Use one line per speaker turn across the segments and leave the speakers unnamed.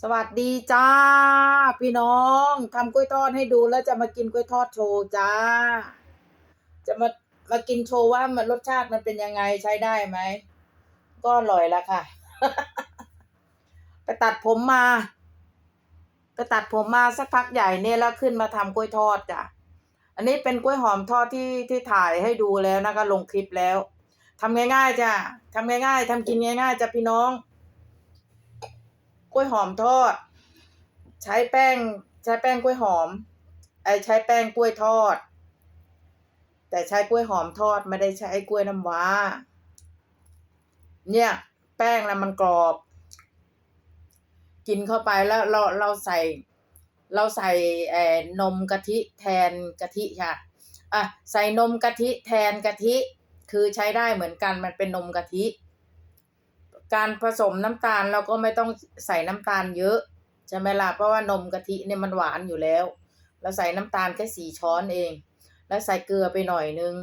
สวัสดีจ้า พี่น้องทำกล้วยทอดให้ดูแล้วจะมากินกล้วยทอดโชว์จ้า จะมามากินโชว์ว่ามันรสชาติมันเป็นยังไงใช้ได้ไหม ก็อร่อยละค่ะ ไปตัดผมมาไปตัดผมมาสักพักใหญ่เนี่ยแล้วขึ้นมาทำกล้วยทอดจ้ะอันนี้เป็นกล้วยหอมทอดที่ที่ถ่ายให้ดูแล้วนะคะลงคลิปแล้ว ทำง่ายๆจ้ะทำง่ายๆทำกินง่ายๆจ้ะพี่น้อง กล้วยหอมทอด ใช้แป้ง ใช้แป้งกล้วยหอม ไอใช้แป้งกล้วยทอด แต่ใช้กล้วยหอมทอดไม่ได้ใช้กล้วยน้ำว้า เนี่ย แป้งแล้วมันกรอบ กินเข้าไปแล้วเราเราใส่ เราใส่แอนนมกะทิแทนกะทิค่ะอะใส่นมกะทิแทนกะทิ คือใช้ได้เหมือนกันมันเป็นนมกะทิ การผสมน้ำตาลเราก็ไม่ต้องใส่น้ำตาลเยอะใช่ไหมล่ะเพราะว่านมกะทิเนี่ยมันหวานอยู่แล้ว เราใส่น้ำตาลแค่สี่ช้อนเอง แล้วใส่เกลือไปหน่อยนึง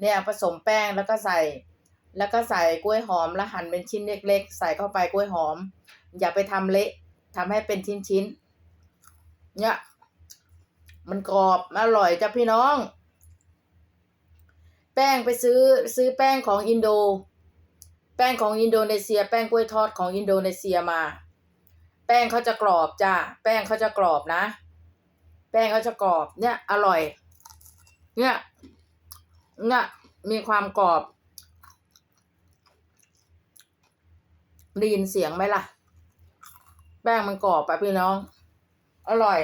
เนี่ยผสมแป้งแล้วก็ใส่ แล้วก็ใส่กล้วยหอมแล้วหั่นเป็นชิ้นเล็กๆ ใส่เข้าไปกล้วยหอม อย่าไปทำเละทำให้เป็นชิ้นๆเนี่ยมันกรอบอร่อยจ้ะพี่น้อง แป้งไปซื้อซื้อแป้งของอินโด แป้งของอินโดนีเซีย แป้งกล้วยทอดของอินโดนีเซียมา แป้งเขาจะกรอบจ้าแป้งเขาจะกรอบนะ แป้งเขาจะกรอบเนี่ยอร่อย เนี่ยเนี่ยมีความกรอบได้ยินเสียงไหมล่ะ แป้งมันกรอบอะพี่น้อง อร่อย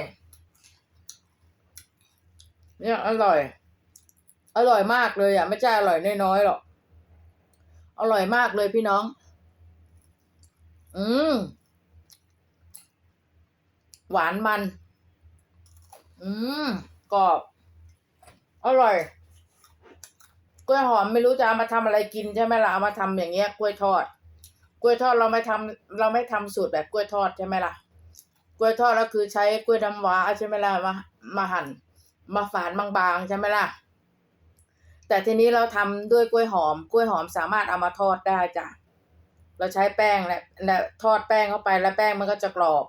เนี่ยอร่อย อร่อยมากเลยอะ ไม่ใช่อร่อยน้อยๆหรอก อร่อยมากเลยพี่น้อง อืม หวานมัน อืม กรอบ อร่อย กล้วยหอมไม่รู้จะเอามาทำอะไรกินใช่ไหมล่ะ เอามาทำอย่างเงี้ย กล้วยทอด กล้วยทอดเราไม่ทำเราไม่ทำสูตรแบบกล้วยทอดใช่ไหมล่ะ กล้วยทอดแล้วคือใช้กล้วยน้ำว้าใช่ไหมล่ะ มา มาหั่น มาฝานบางๆใช่ไหมล่ะ แต่ทีนี้เราทำด้วยกล้วยหอม กล้วยหอมสามารถเอามาทอดได้จ้ะ เราใช้แป้งและและทอดแป้งเข้าไปแล้วแป้งมันก็จะกรอบ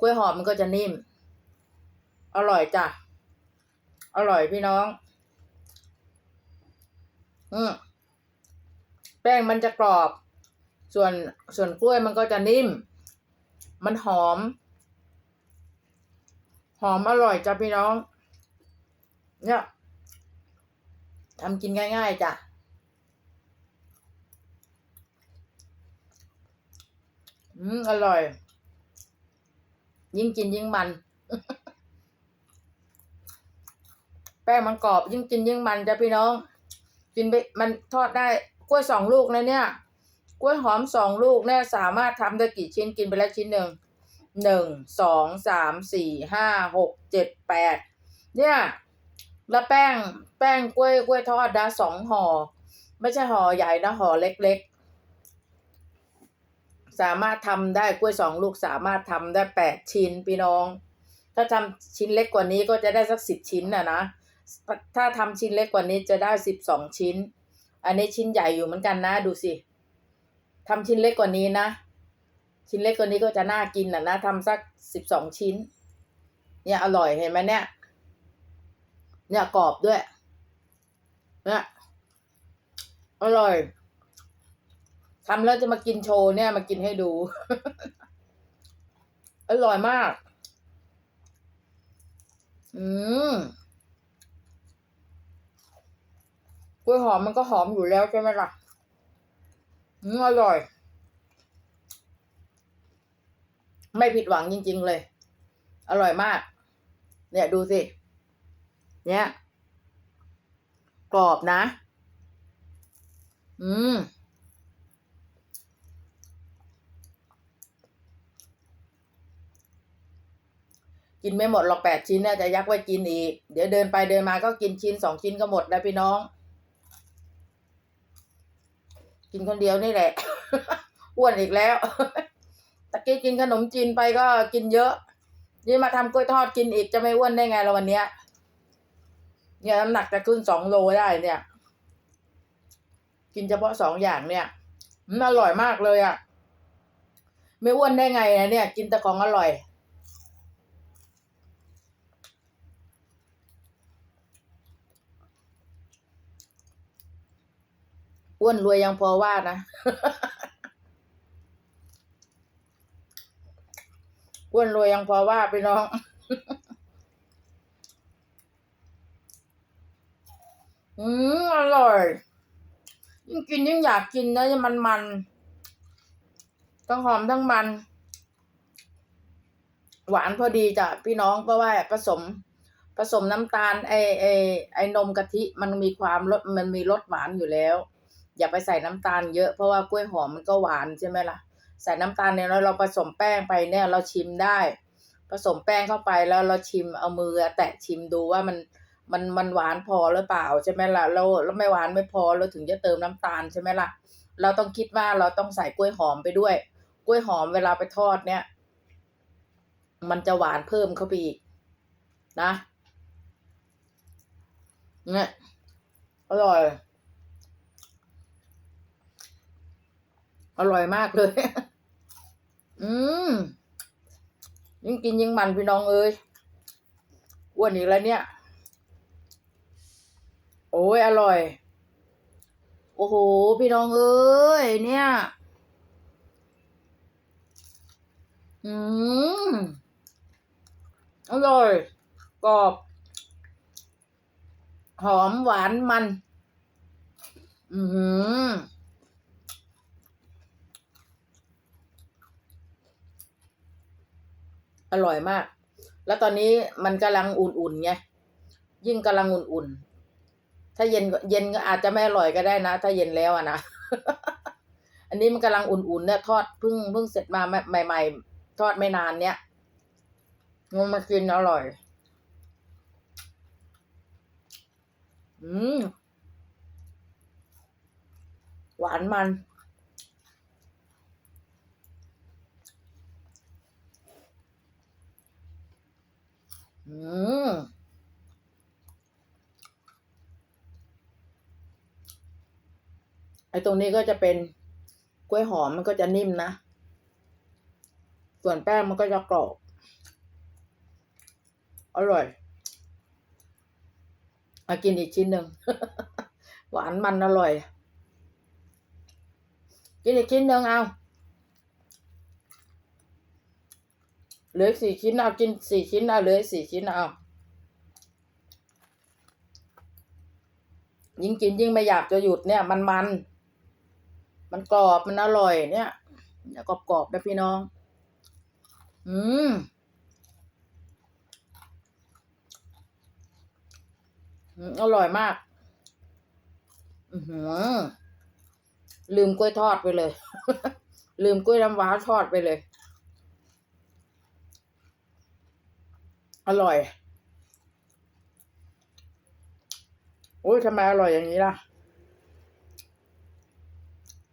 กล้วยหอมมันก็จะนิ่ม อร่อยจ้ะ อร่อยพี่น้อง อืมแป้งมันจะกรอบ ส่วนส่วนกล้วยมันก็จะนิ่ม มันหอม หอมอร่อยจ้ะพี่น้อง เนี่ย ทำกินง่ายๆจ้ะ อืม อร่อย ยิ่งกินยิ่งมัน แป้งมันกรอบ ยิ่งกินยิ่งมันจ้ะพี่น้อง กินไปมันทอดได้กล้วยสองลูกนะเนี่ย กล้วยหอมสองลูกเนี่ยสามารถทำได้กี่ชิ้นกินไปแล้วชิ้นหนึ่งหนึ่งสองสามสี่ห้าหกเจ็ดแปดเนี่ย แล้วแป้งแป้งกล้วยกล้วยทอดนะสองห่อ ไม่ใช่ห่อใหญ่นะห่อเล็กๆ สามารถทำได้กล้วยสองลูกสามารถทำได้แปดชิ้นพี่น้อง ถ้าทำชิ้นเล็กกว่านี้ก็จะได้สักสิบชิ้นน่ะนะ ถ้าทำชิ้นเล็กกว่านี้จะได้สิบสองชิ้น อันนี้ชิ้นใหญ่อยู่เหมือนกันนะดูสิทำชิ้นเล็กกว่านี้นะ ชิ้นเล็กกว่านี้ก็จะน่ากินน่ะนะทำสักสิบสองชิ้น เนี่ยอร่อยเห็นไหมเนี่ย เนี่ยกรอบด้วย เนี่ยอร่อยทำแล้วจะมากินโชว์เนี่ยมากินให้ดู อร่อยมาก อืมกล้วยหอมมันก็หอมอยู่แล้วใช่ไหมล่ะ อืมอร่อย ไม่ผิดหวังจริง ๆ เลย อร่อยมาก เนี่ยดูสิ เนี่ยกรอบนะ อืม กินไม่หมดหรอกแปดชิ้นเนี่ยจะยักไว้กินอีก เดี๋ยวเดินไปเดินมาก็กินชิ้นสองชิ้นก็หมดแล้วพี่น้อง กินคนเดียวนี่แหละอ้วนอีกแล้วตะกี้กินขนมจีนไปก็กินเยอะ นี่มาทำกล้วยทอดกินอีกจะไม่อ้วนได้ไงเราวันเนี้ย เนี่ยน้ำหนักจะขึ้นสองโลได้เนี่ย กินเฉพาะสองอย่างเนี่ยอืมอร่อยมากเลยอะ ไม่อ้วนได้ไงอะเนี่ย กินแต่ของอร่อยอ้วนรวยยังพอว่านะอ้วนรวยยังพอว่าพี่น้อง อืมอร่อยยิ่งกินยิ่งอยากกินนะมันมันทั้งหอมทั้งมัน หวานพอดีจ้ะพี่น้องเพราะว่าผสม ผสมน้ำตาลไอไอไอนมกะทิมันมีความรสมันมีรสหวานอยู่แล้ว อย่าไปใส่น้ำตาลเยอะเพราะว่ากล้วยหอมมันก็หวานใช่ไหมล่ะ ใส่น้ำตาลเนี่ยเราผสมแป้งไปเนี่ย เราชิมได้ ผสมแป้งเข้าไปแล้วเราชิมเอามือแตะชิมดูว่ามัน มันมันหวานพอหรือเปล่าใช่ไหมล่ะเราเราไม่หวานไม่พอเราถึงจะเติมน้ำตาลใช่ไหมล่ะ เราต้องคิดว่าเราต้องใส่กล้วยหอมไปด้วย กล้วยหอมเวลาไปทอดเนี่ย มันจะหวานเพิ่มเข้าไปอีกนะเนี่ยอร่อย อร่อยมากเลย อืมยิ่งกินยิ่งมันพี่น้องเอ้ยอ้วนอีกแล้วเนี่ย โอ้ยอร่อย โอ้โห พี่น้องเอ้ยเนี่ย อืมอร่อยกรอบ หอมหวานมัน อืมอร่อยมาก แล้วตอนนี้มันกำลังอุ่นๆไง ยิ่งกำลังอุ่นๆ ถ้าเย็นเย็นก็อาจจะไม่อร่อยก็ได้นะ ถ้าเย็นแล้วอะนะ อันนี้มันกำลังอุ่นๆเนี่ยทอดเพิ่งเพิ่งเสร็จมาใหม่ ๆ ทอดไม่นานเนี้ยมันมากินอร่อย อืม หวานมัน อืม ไอ้ตรงนี้ก็จะเป็นกล้วยหอมมันก็จะนิ่มนะ ส่วนแป้งมันก็จะกรอบ อร่อยมากินอีกชิ้นหนึ่ง หวานมันอร่อย กินอีกชิ้นหนึ่งเอาเหลือสี่ชิ้นเอากินสี่ชิ้นเอาเหลือสี่ชิ้นเอายิ่งกินยิ่งไม่อยากจะหยุดเนี่ยมันมัน มันกรอบมันอร่อยเนี่ยเนี่ยกรอบกรอบนะพี่น้อง อืมอร่อยมากอือหือลืมกล้วยทอดไปเลย ลืมกล้วยน้ำว้าทอดไปเลย อร่อย โอ้ยทำไมอร่อยอย่างนี้ล่ะ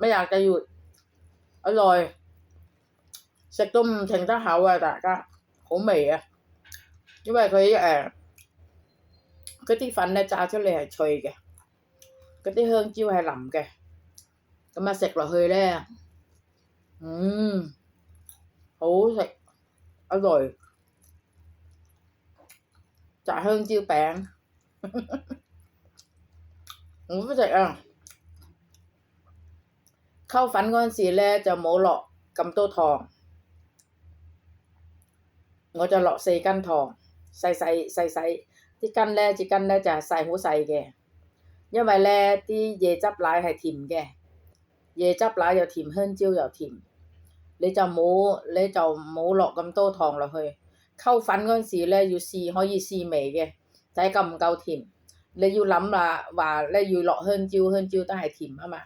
ยิ่งมันยิ่งอยากจะกิน ไม่อยากจะหยุด อร่อย 食都唔停得口啊！大家好味啊，因為佢誒嗰啲粉咧炸出嚟係脆嘅，嗰啲香蕉係腍嘅，咁啊食落去咧，嗯，好食，อร่อย炸香蕉餅，我都食啊！ 溝粉嗰陣時咧就冇落咁多糖。我就落四斤糖，細細細細啲斤咧，隻斤咧就係細好細嘅，因為咧啲椰汁奶係甜嘅，椰汁奶又甜，香蕉又甜，你就冇你就冇落咁多糖落去。溝粉嗰陣時咧要試可以試味嘅，睇夠唔夠甜。你要諗啦，話咧要落香蕉，香蕉都係甜啊嘛。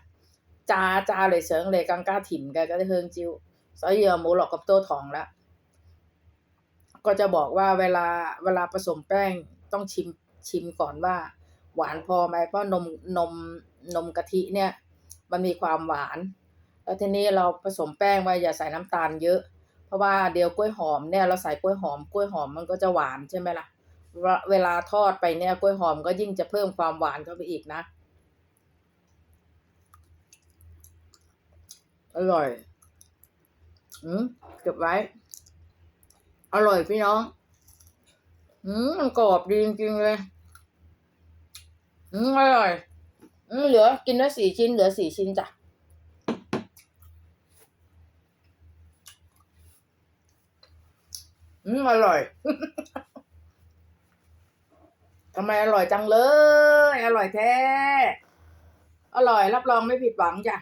炸炸嚟上嚟更加甜嘅嗰啲香蕉，所以我冇落咁多糖啦 ก็จะบอกว่าเวลาเวลาผสมแป้งต้องชิมชิมก่อนว่า หวานพอไหมเพราะนมนมนมกะทิเนี่ย มันมีความหวาน แล้วทีนี้เราผสมแป้งไว้อย่าใส่น้ำตาลเยอะ เพราะว่าเดี๋ยวกล้วยหอมเนี่ยเราใส่กล้วยหอมกล้วยหอมมันก็จะหวานใช่ไหมล่ะเวลาเวลาทอดไปเนี่ยกล้วยหอมก็ยิ่งจะเพิ่มความหวานเข้าไปอีกนะ อร่อยอืมเก็บไว้ อร่อยพี่น้อง อืมมันกรอบดีจริงๆเลย อืมอร่อย อืมเหลือกินได้สี่ชิ้น เหลือสี่ชิ้นจ้ะอืมอร่อย ทำไมอร่อยจังเลย อร่อยแท้ อร่อยรับรองไม่ผิดหวังจ้ะ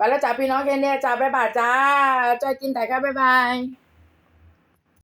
ไปแล้วจ้าพี่น้องแค่นี้จ้าบ๊ายบายจ้าจอยกินแต่ค่ะบ๊ายบาย